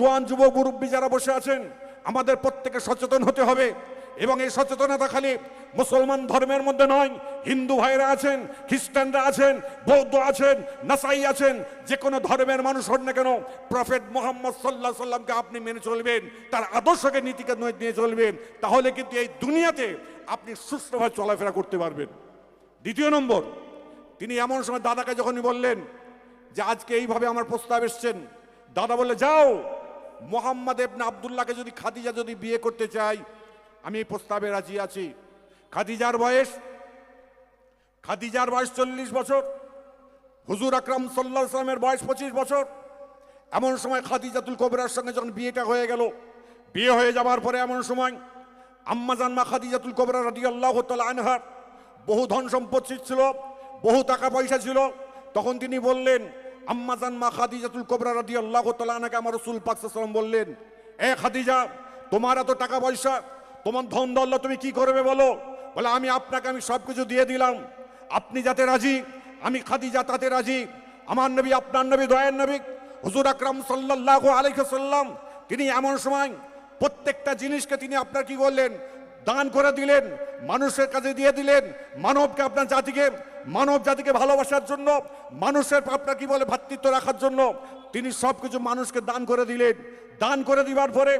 জোয়ান যুবক মুরব্বী যারা বসে আছেন, আমাদের প্রত্যেকে সচেতন হতে হবে। এবং এই সচেতনতা খালি মুসলমান ধর্মের মধ্যে নয়, হিন্দু ভাইরা আছেন, খ্রিস্টানরা আছেন, বৌদ্ধ আছেন, নাসাই আছেন, যে কোনো ধর্মের মানুষ হন না কেন, প্রফেট মোহাম্মদ সাল্লাহ সাল্লামকে আপনি মেনে চলবেন, তার আদর্শকে, নীতিকে নিয়ে চলবেন, তাহলে কিন্তু এই দুনিয়াতে আপনি সুস্থভাবে চলাফেরা করতে পারবেন। দ্বিতীয় নম্বর, তিনি এমন সময় দাদাকে যখনই বললেন যে, আজকে এইভাবে আমার প্রস্তাব এসছেন। দাদা বলে যাও। মোহাম্মদ এবনা আবদুল্লাহকে যদি খাদিজা যদি বিয়ে করতে চাই, আমি প্রস্তাবে রাজি আছি। খাদিজার বয়স খাদিজার বয়স চল্লিশ বছর, হুজুর আকরাম সাল্লাহ সাল্লামের বয়স পঁচিশ বছর। এমন সময় খাদিজাতুল কবরার সঙ্গে যখন বিয়েটা হয়ে গেল, বিয়ে হয়ে যাওয়ার পরে এমন সময় আম্মাজান মা খাদিজাতুল কবরা রাদি আল্লাহ আনহার বহু ধন সম্পত্তি ছিল, বহু টাকা পয়সা ছিল। তখন তিনি বললেন আম্মাজান মা খাদিজাতুল কবরা রাদি আল্লাহ আনহাকে আমার রসুল পাকসাল্লাম বললেন, এ খাদিজা, তোমার এত টাকা পয়সা, তোমার ধন দল্লা তুমি কি করবে বলো? বলে, আমি আপনাকে, আমি সব কিছু দিয়ে দিলাম। আপনি যাতে রাজি, আমি খাদিজা তাতে রাজি। আমার নবী, আপনার নবী, দয়ার নবী, হুজুর আকরাম সাল্লাহ আলাইসাল্লাম তিনি এমন সময় প্রত্যেকটা জিনিসকে তিনি আপনার কি করলেন দান করে দিলেন, মানুষের কাছে দিয়ে দিলেন, মানবকে আপনার জাতিকে, মানব জাতিকে ভালোবাসার জন্য, মানুষের আপনার কি বলে ভ্রাতৃত্ব রাখার জন্য, তিনি সব কিছু মানুষকে দান করে দিলেন। দান করে দিবার পরে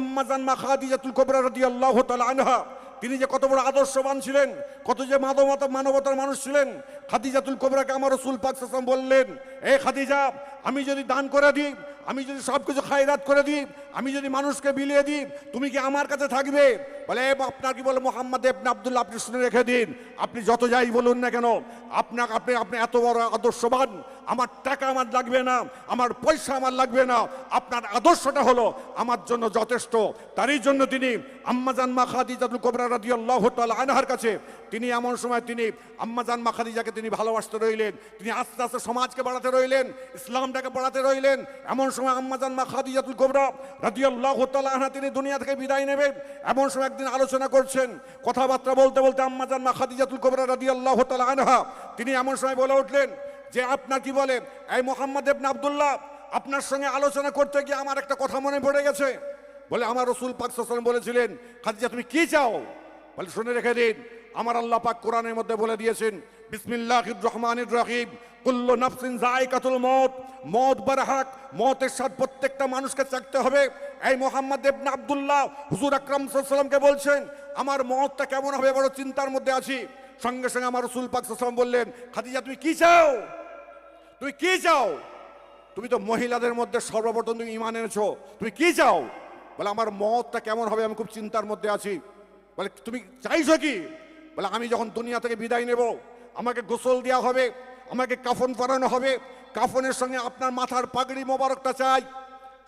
আম্মাজান মা খাদিজাতুল কোবরা রাদিয়াল্লাহু তাআলা আনহা, তিনি যে কত বড় আদর্শবান ছিলেন, কত যে মানবতা, মানবতার মানুষ ছিলেন, খাদিজাতুল কোবরাকে আমার রসুল পাক সাল্লাম বললেন, এ খাদিজা, আমি যদি দান করে দিই আমি যদি সব কিছু খায়রাত করে দিই আমি যদি মানুষকে বিলিয়ে দিই তুমি কি আমার কাছে থাকবে? বলে "এ, আপনার কি বলে মোহাম্মদ এবনে আবদুল্লাহ আপনি শুনে রেখে দিন। আপনি যত যাই বলুন না কেন আপনাকে আপনি আপনি এত বড় আদর্শবান আমার টাকা আমার লাগবে না, আমার পয়সা আমার লাগবে না। আপনার আদর্শটা হলো আমার জন্য যথেষ্ট। তারই জন্য তিনি আম্মাজান মা খাদিজাতুল কোবরা রাদিয়াল্লাহু তাআলা আনহার কাছে তিনি এমন সময় তিনি আম্মাজান মা খাদিজাকে তিনি ভালোবাসতে রইলেন। তিনি আস্তে আস্তে সমাজকে বাড়াতে রইলেন, ইসলামটাকে বাড়াতে রইলেন। এমন সময় আম্মাজান মা খাদিজাতুল কোবরা রাদিয়াল্লাহু তাআলা আনহা তিনি দুনিয়া থেকে বিদায় নেবেন এমন সময় একদিন আলোচনা করছেন, কথাবার্তা বলতে বলতে আম্মাজান মা খাদিজাতুল কোবরা রাদিয়াল্লাহু তাআলা আনহা তিনি এমন সময় বলে উঠলেন যে আপনার কি বলে, এই মোহাম্মদ ইবনে আব্দুল্লাহ, আপনার সঙ্গে আলোচনা করতে গিয়ে আমার একটা কথা মনে পড়ে গেছে। বলে আমার রসুল পাক সাল্লাম বলেছিলেন, খাদিজা, তুমি কি চাও? বলে, শুনে রেখে দিন, আমার আল্লাহ পাক কোরআনের মধ্যে বলে দিয়েছেন, বিসমিল্লাহির রহমানির রহিম, কুল্লু নাফসিন জায়কাতুল মত মত বারহাক মতের স্বাদ প্রত্যেকটা মানুষকে চাকতে হবে। এই মোহাম্মদ ইবনে আব্দুল্লাহ হুজুর আকরাম সাল্লামকে বলছেন, আমার মতটা কেমন হবে? বড় চিন্তার মধ্যে আছি। সঙ্গে সঙ্গে আমার রসুল পাক সাল্লাম বললেন, খাদিজা, তুমি কি চাও? তুমি কি চাও? তুমি তো মহিলাদের মধ্যে সর্বপ্রথম তুমি ইমান এনেছো। তুমি কি চাও? বলে, আমার মতটা কেমন হবে আমি খুব চিন্তার মধ্যে আছি। বলে, তুমি চাইছো কি? বলে, আমি যখন দুনিয়া থেকে বিদায় নেব, আমাকে গোসল দেওয়া হবে, আমাকে কাফন পরানো হবে, কাফনের সঙ্গে আপনার মাথার পাগড়ি মোবারকটা চাই।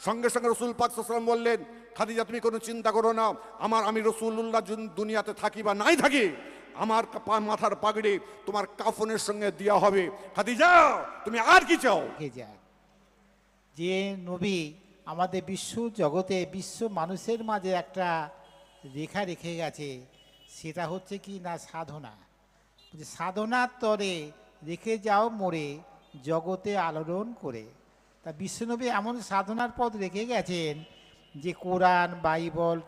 সঙ্গে সঙ্গে রসুল পাক সাল্লাম বললেন, খাদিজা, তুমি কোনো চিন্তা করো না। আমার আমি রসুল্লাহ দুনিয়াতে থাকি বা নাই থাকি আমার মাথার পাগড়ি তোমার কাফনের সঙ্গে দেওয়া হবে। খাদিজা, তুমি আর কি চাও? যে নবী আমাদের বিশ্ব জগতে, বিশ্ব মানুষের মাঝে একটা রেখা রেখে গেছে, সেটা হচ্ছে কি না সাধনা? সাধনার তরে রেখে যাও মোড়ে জগতে আলোড়ন করে। তা বিশ্বনবী এমন সাধনার পথ রেখে গেছেন যে কোরআন, বাইবল,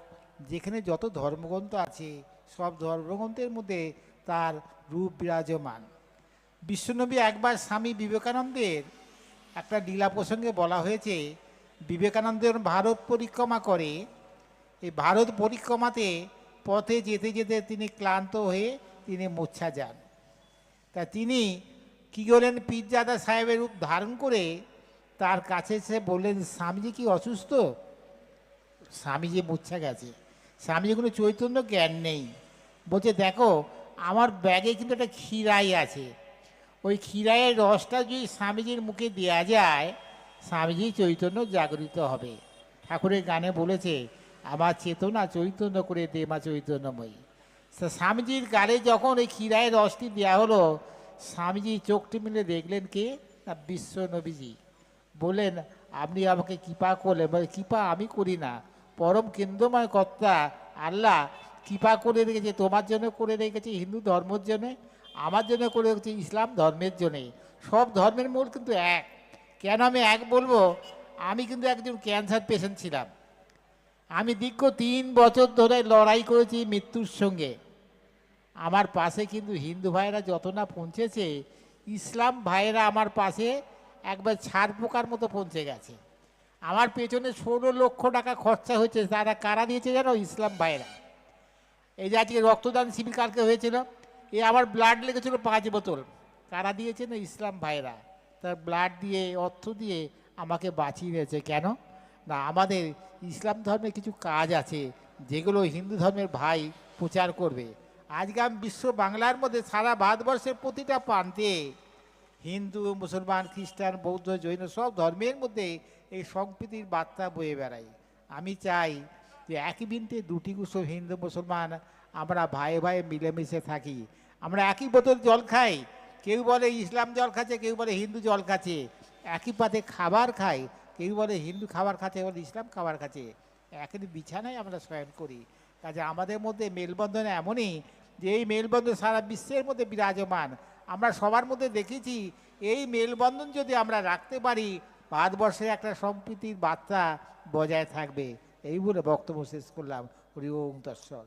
যেখানে যত ধর্মগ্রন্থ আছে সব ধর্মগ্রন্থের মধ্যে তার রূপ বিরাজমান। বিশ্বনবী একবার স্বামী বিবেকানন্দের একটা লীলা প্রসঙ্গে বলা হয়েছে বিবেকানন্দ যখন ভারত পরিক্রমা করে। এই ভারত পরিক্রমাতে পথে যেতে যেতে তিনি ক্লান্ত হয়ে তিনি মূর্ছা যান। তা তিনি কী করলেন? পীরজাদা সাহেবের রূপ ধারণ করে তার কাছে এসে বললেন, স্বামীজি কি অসুস্থ? স্বামীজি মূর্ছা গেছে। স্বামীজি কোনো চৈতন্য জ্ঞান নেই। বলছে, দেখো, আমার ব্যাগে কিন্তু একটা ক্ষীরাই আছে। ওই ক্ষীরাইয়ের রসটা যদি স্বামীজির মুখে দেওয়া যায়, স্বামীজি চৈতন্য জাগরিত হবে। ঠাকুরের গানে বলেছে, আমার চেতনা চৈতন্য করে দে মা চৈতন্যময়ী। স্বামীজির গালে যখন ওই ক্ষীরাইয়ের রসটি দেওয়া হলো, স্বামীজি চোখটি মিলে দেখলেন কে? না বিশ্ব নবীজি। বললেন, আপনি আমাকে কৃপা করলেন। বলে, কৃপা আমি করি না। পরম কেন্দ্রময় কর্তা আল্লাহ কৃপা করে রেখেছে, তোমার জন্য করে রেখেছে, হিন্দু ধর্মের জন্য, আমার জন্য করে রেখেছে, ইসলাম ধর্মের জন্যে। সব ধর্মের মূল কিন্তু এক। কেন আমি এক বলব? আমি কিন্তু একজন ক্যান্সার পেশেন্ট ছিলাম। আমি দীর্ঘ তিন বছর ধরে লড়াই করেছি মৃত্যুর সঙ্গে। আমার পাশে কিন্তু হিন্দু ভাইরা যত না পৌঁছেছে, ইসলাম ভাইরা আমার পাশে একবার ছাড় পোকার মতো পৌঁছে গেছে। আমার পেছনে ষোলো লক্ষ টাকা খরচা হয়েছে, তারা কারা দিয়েছে জানো? ইসলাম ভাইরা এই যে আজকে রক্তদান শিবির কালকে হয়েছিল, এ আমার ব্লাড লেগেছিল পাঁচ বোতল। কারা দিয়েছে না ইসলাম ভাইরা। তার ব্লাড দিয়ে, অর্থ দিয়ে আমাকে বাঁচিয়ে নিয়েছে। কেন? না, আমাদের ইসলাম ধর্মের কিছু কাজ আছে, যেগুলো হিন্দু ধর্মের ভাই প্রচার করবে। আজকে আমি বিশ্ব বাংলার মধ্যে সারা ভারতবর্ষের প্রতিটা প্রান্তে হিন্দু, মুসলমান, খ্রিস্টান, বৌদ্ধ, জৈন সব ধর্মের মধ্যে এই সম্প্রীতির বার্তা বয়ে বেড়াই আমি চাই যে একই বিনতে দুটি কুসুম হিন্দু মুসলমান আমরা ভাই ভাই মিলেমিশে থাকি। আমরা একই বোতল জল খাই। কেউ বলে ইসলাম জল খাচ্ছে, কেউ বলে হিন্দু জল খাচ্ছে। একই পাতে খাবার খাই, কেউ বলে হিন্দু খাবার খাচ্ছে বলে ইসলাম খাবার খাচ্ছে। একই বিছানায় আমরা শয়ন করি। কাজে আমাদের মধ্যে মেলবন্ধন এমনই যে এই মেলবন্ধন সারা বিশ্বের মধ্যে বিরাজমান। আমরা সবার মধ্যে দেখেছি, এই মেলবন্ধন যদি আমরা রাখতে পারি, ভারতবর্ষে একটা সম্প্রীতির বার্তা বজায় থাকবে। এই বলে বক্তব্য শেষ করলাম। হরি ওম তৎসল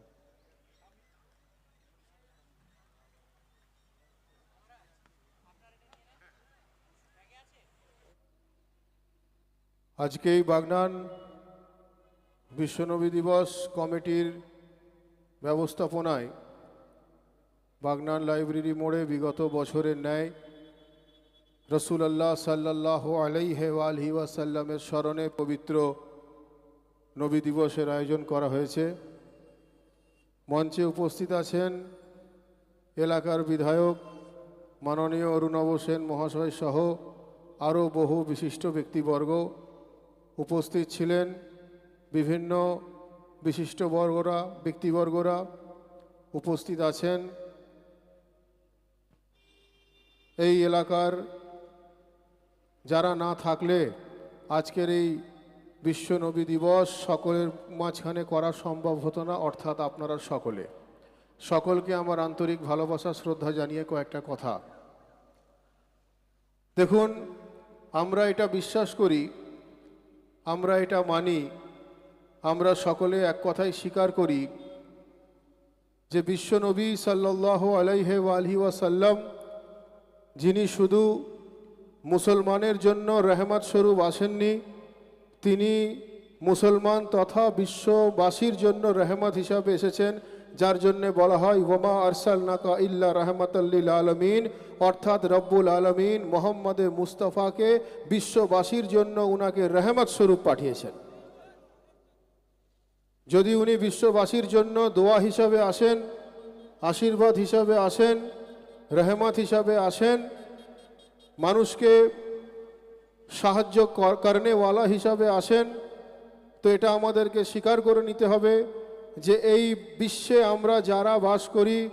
আজকে এই বাগনান বিশ্বনবী দিবস কমিটির ব্যবস্থাপনায় বাগনান লাইব্রেরি মোড়ে বিগত বছরের ন্যায় রসুল আল্লাহ সাল্লাহ আলাইহে আলহি ওয়াসাল্লামের স্মরণে পবিত্র নবী দিবসের আয়োজন করা হয়েছে। মঞ্চে উপস্থিত আছেন এলাকার বিধায়ক মাননীয় অরুণব সেন মহাশয় সহ আরও বহু বিশিষ্ট ব্যক্তিবর্গ। উপস্থিত ছিলেন বিভিন্ন বিশিষ্ট বর্গরা, ব্যক্তিবর্গরা। উপস্থিত আছেন এই এলাকার যারা না থাকলে আজকের এই বিশ্ব নবী দিবস সকলের মাঝখানে করা সম্ভব হতো না, অর্থাৎ আপনারা সকলে। সকলকে আমার আন্তরিক ভালোবাসা, শ্রদ্ধা জানিয়ে কয়েকটা কথা। দেখুন, আমরা এটা বিশ্বাস করি, আমরা এটা মানি, আমরা সকলে এক কথাই স্বীকার করি যে বিশ্বনবী সাল্লাহ আলাইহে আলহি ওয়াসাল্লাম, যিনি শুধু মুসলমানের জন্য রেহমত স্বরূপ আসেননি তিনি মুসলমান তথা বিশ্ববাসীর জন্য রেহমত হিসাবে এসেছেন, যার জন্য বলা হয় ওমা আরসাল নাকা ইল্লা রহমতাল্লিল আলমিন অর্থাৎ রব্বুল আলমিন মোহাম্মদে মুস্তফাকে বিশ্ববাসীর জন্য উনাকে রেহমত স্বরূপ পাঠিয়েছেন। যদি উনি বিশ্ববাসীর জন্য দোয়া হিসাবে আসেন, আশীর্বাদ হিসাবে আসেন, রেহমত হিসাবে আসেন, মানুষকে সাহায্য করেনেওয়ালা হিসাবে আসেন, তো এটা আমাদেরকে স্বীকার করে নিতে হবে যে এই বিশ্বে আমরা যারা বাস করি,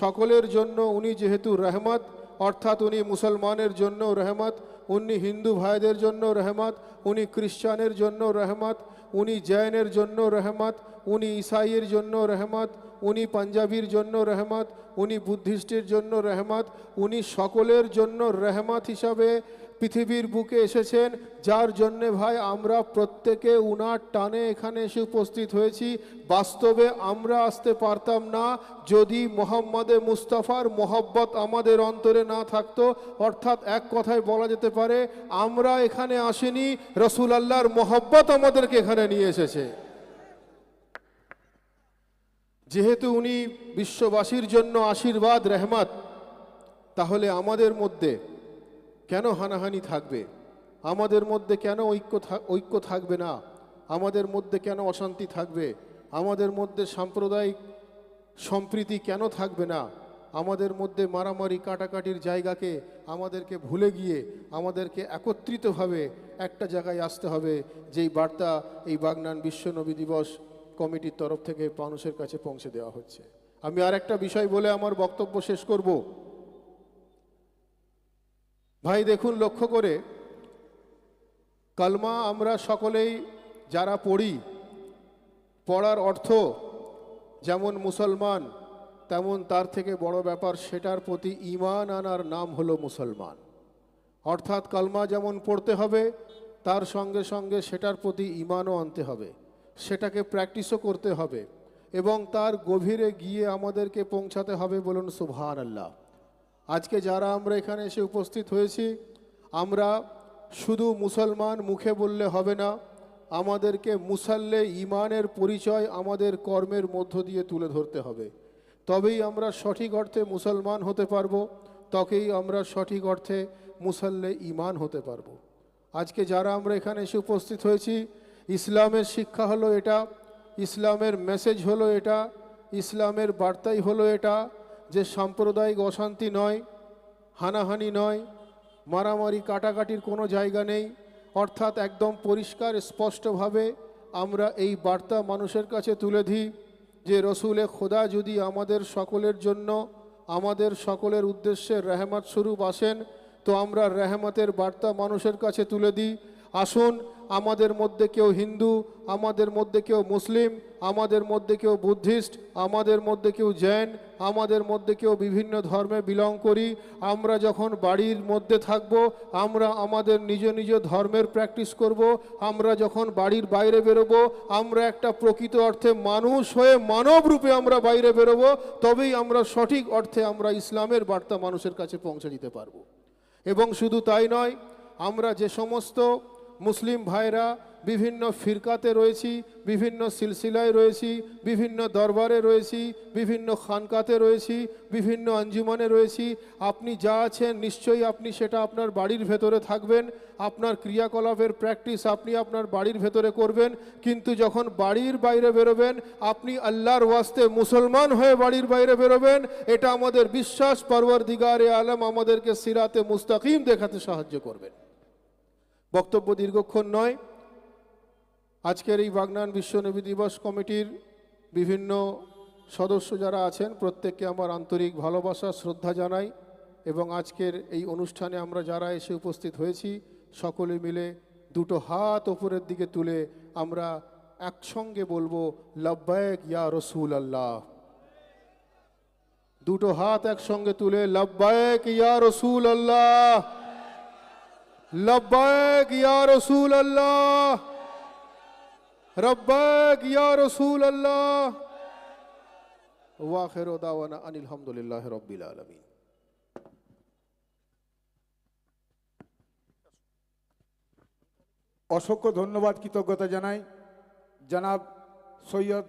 সকলের জন্য উনি যেহেতু রহমত, অর্থাৎ উনি মুসলমানের জন্য রহমত, উনি হিন্দু ভাইদের জন্য রহমত, উনি খ্রিস্টানের জন্য রহমত, উনি জৈনের জন্য রহমত, উনি ইসাইয়ের জন্য রহমত উনি পাঞ্জাবির জন্য রহমত, উনি বুদ্ধিস্টের জন্য রহমত, উনি সকলের জন্য রহমত হিসাবে পৃথিবীর বুকে এসেছেন। যার জন্যে ভাই আমরা প্রত্যেকে উনার টানে এখানে এসে উপস্থিত হয়েছি। বাস্তবে আমরা আসতে পারতাম না যদি মোহাম্মদে মুস্তাফার মোহব্বত আমাদের অন্তরে না থাকতো। অর্থাৎ এক কথায় বলা যেতে পারে, আমরা এখানে আসিনি রসুল আল্লাহর মোহব্বত আমাদেরকে এখানে নিয়ে এসেছে। যেহেতু উনি বিশ্ববাসীর জন্য আশীর্বাদ, রহমত, তাহলে আমাদের মধ্যে কেন হানাহানি থাকবে? আমাদের মধ্যে কেন ঐক্য ঐক্য থাকবে না? আমাদের মধ্যে কেন অশান্তি থাকবে? আমাদের মধ্যে সাম্প্রদায়িক সম্প্রীতি কেন থাকবে না? আমাদের মধ্যে মারামারি, কাটাকাটির জায়গাকে আমাদেরকে ভুলে গিয়ে, আমাদেরকে একত্রিতভাবে একটা জায়গায় আসতে হবে। যেই বার্তা এই বাগনান বিশ্বনবী দিবস কমিটির তরফ থেকে মানুষের কাছে পৌঁছে দেওয়া হচ্ছে। আমি আর একটা বিষয় বলে আমার বক্তব্য শেষ করব। ভাই, দেখুন, লক্ষ্য করে কালমা আমরা সকলেই যারা পড়ি, পড়ার অর্থ যেমন মুসলমান, তেমন তার থেকে বড় ব্যাপার সেটার প্রতি ঈমান আনার নাম হলো মুসলমান। অর্থাৎ কালমা যেমন পড়তে হবে, তার সঙ্গে সঙ্গে সেটার প্রতি ইমানও আনতে হবে। সেটাকে প্র্যাকটিসও করতে হবে এবং তার গভীরে গিয়ে আমাদেরকে পৌঁছাতে হবে বলুন সুবহান আল্লাহ আজকে যারা আমরা এখানে এসে উপস্থিত হয়েছি, আমরা শুধু মুসলমান মুখে বললে হবে না, আমাদেরকে মুসাল্লে ইমানের পরিচয় আমাদের কর্মের মধ্য দিয়ে তুলে ধরতে হবে। তবেই আমরা সঠিক অর্থে মুসলমান হতে পারব, তবেই আমরা সঠিক অর্থে মুসাল্লে ইমান হতে পারব। আজকে যারা আমরা এখানে এসে উপস্থিত হয়েছি ইসলামের শিক্ষা হলো এটা, ইসলামের মেসেজ হলো এটা, ইসলামের বার্তাই হলো এটা, যে সাম্প্রদায়িক অশান্তি নয়, হানাহানি নয়, মারামারি কাটাকাটির কোনো জায়গা নেই। অর্থাৎ একদম পরিষ্কার, স্পষ্টভাবে আমরা এই বার্তা মানুষের কাছে তুলে দিই যে রসুলে খোদা যদি আমাদের সকলের জন্য, আমাদের সকলের উদ্দেশ্যে রেহমাত স্বরূপ আসেন, তো আমরা রেহমতের বার্তা মানুষের কাছে তুলে দিই। আসুন আমাদের মধ্যে কেউ হিন্দু, আমাদের মধ্যে কেউ মুসলিম, আমাদের মধ্যে কেউ বুদ্ধিস্ট, আমাদের মধ্যে কেউ জৈন, আমাদের মধ্যে কেউ বিভিন্ন ধর্মে বিলং করি। আমরা যখন বাড়ির মধ্যে থাকব, আমরা আমাদের নিজ নিজ ধর্মের প্র্যাকটিস করব। আমরা যখন বাড়ির বাইরে বেরোবো, আমরা একটা প্রকৃত অর্থে মানুষ হয়ে মানব রূপে আমরা বাইরে বেরোবো, তবেই আমরা সঠিক অর্থে আমরা ইসলামের বার্তা মানুষের কাছে পৌঁছে দিতে পারব। এবং শুধু তাই নয়, আমরা যে সমস্ত মুসলিম ভাইরা বিভিন্ন ফিরকাতে রয়েছি, বিভিন্ন সিলসিলায় রয়েছি, বিভিন্ন দরবারে রয়েছি, বিভিন্ন খানকাতে রয়েছি, বিভিন্ন আঞ্জুমানে রয়েছি। আপনি যা আছেন নিশ্চয়ই আপনি সেটা আপনার বাড়ির ভেতরে থাকবেন, আপনার ক্রিয়াকলাপের প্র্যাকটিস আপনি আপনার বাড়ির ভেতরে করবেন, কিন্তু যখন বাড়ির বাইরে বেরোবেন, আপনি আল্লাহর ওয়াস্তে মুসলমান হয়ে বাড়ির বাইরে বেরোবেন, এটা আমাদের বিশ্বাস পরবর দিগারে আলম আমাদেরকে সিরাতে মুস্তাকিম দেখাতে সাহায্য করবেন। বক্তব্য দীর্ঘক্ষণ নয়। আজকের এই বাগনান বিশ্বনবী দিবস কমিটির বিভিন্ন সদস্য যারা আছেন, প্রত্যেককে আমার আন্তরিক ভালোবাসা, শ্রদ্ধা জানাই এবং আজকের এই অনুষ্ঠানে আমরা যারা এসে উপস্থিত হয়েছি, সকলে মিলে দুটো হাত ওপরের দিকে তুলে আমরা একসঙ্গে বলব, লব্বায়ক ইয়া রসুল আল্লাহ দুটো হাত একসঙ্গে তুলে, লব্বায়ক ইয়া রসুল আল্লাহ লব্বায়ক ইয়া রসুল আল্লাহ রব্বাক ইয়া রসুল আল্লাহ ওয়াখির দাওয়ানা আনিল হামদুলিল্লাহ রব্বিল আলামিন অসংখ্য ধন্যবাদ, কৃতজ্ঞতা জানাই। জনাব সৈয়দ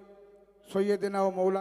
সৈয়দিনা ও মৌলানা।